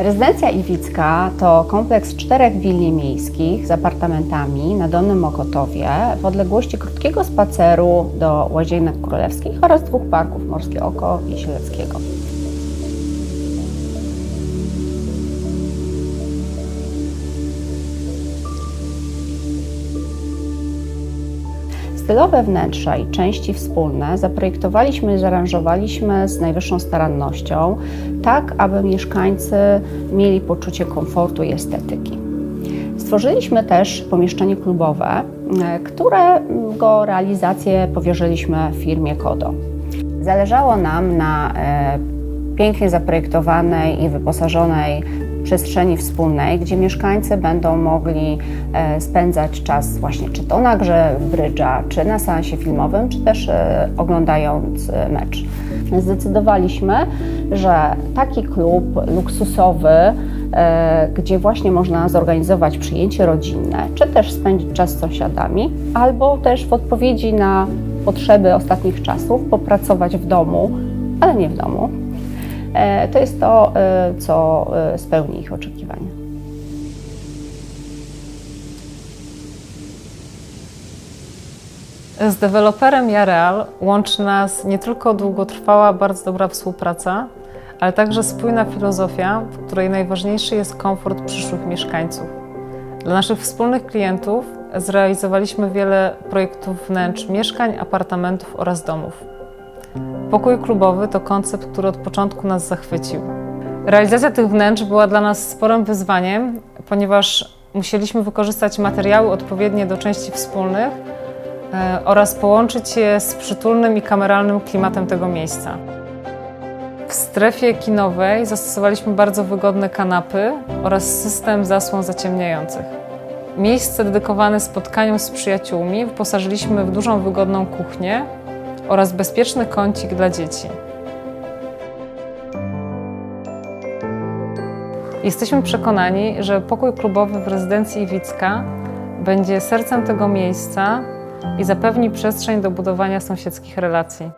Rezydencja Iwicka to kompleks czterech willi miejskich z apartamentami na Dolnym Mokotowie w odległości krótkiego spaceru do Łazienek Królewskich oraz dwóch parków Morskie Oko i Sieleckiego. Stylowe wnętrza i części wspólne zaprojektowaliśmy i zaaranżowaliśmy z najwyższą starannością, tak aby mieszkańcy mieli poczucie komfortu i estetyki. Stworzyliśmy też pomieszczenie klubowe, e, którego realizację powierzyliśmy firmie Kodo. Zależało nam na e, pięknie zaprojektowanej i wyposażonej przestrzeni wspólnej, gdzie mieszkańcy będą mogli e, spędzać czas właśnie czy to na grze brydża, czy na seansie filmowym, czy też e, oglądając e, mecz. Zdecydowaliśmy, że taki klub luksusowy, gdzie właśnie można zorganizować przyjęcie rodzinne, czy też spędzić czas z sąsiadami, albo też w odpowiedzi na potrzeby ostatnich czasów popracować w domu, ale nie w domu. E, To jest to, e, co e, spełni ich oczekiwania. Z deweloperem Jareal łączy nas nie tylko długotrwała, bardzo dobra współpraca, ale także spójna filozofia, w której najważniejszy jest komfort przyszłych mieszkańców. Dla naszych wspólnych klientów zrealizowaliśmy wiele projektów wnętrz mieszkań, apartamentów oraz domów. Pokój klubowy to koncept, który od początku nas zachwycił. Realizacja tych wnętrz była dla nas sporym wyzwaniem, ponieważ musieliśmy wykorzystać materiały odpowiednie do części wspólnych e, oraz połączyć je z przytulnym i kameralnym klimatem tego miejsca. W strefie kinowej zastosowaliśmy bardzo wygodne kanapy oraz system zasłon zaciemniających. Miejsce dedykowane spotkaniom z przyjaciółmi wyposażyliśmy w dużą, wygodną kuchnię oraz bezpieczny kącik dla dzieci. Jesteśmy przekonani, że pokój klubowy w rezydencji Iwicka będzie sercem tego miejsca i zapewni przestrzeń do budowania sąsiedzkich relacji.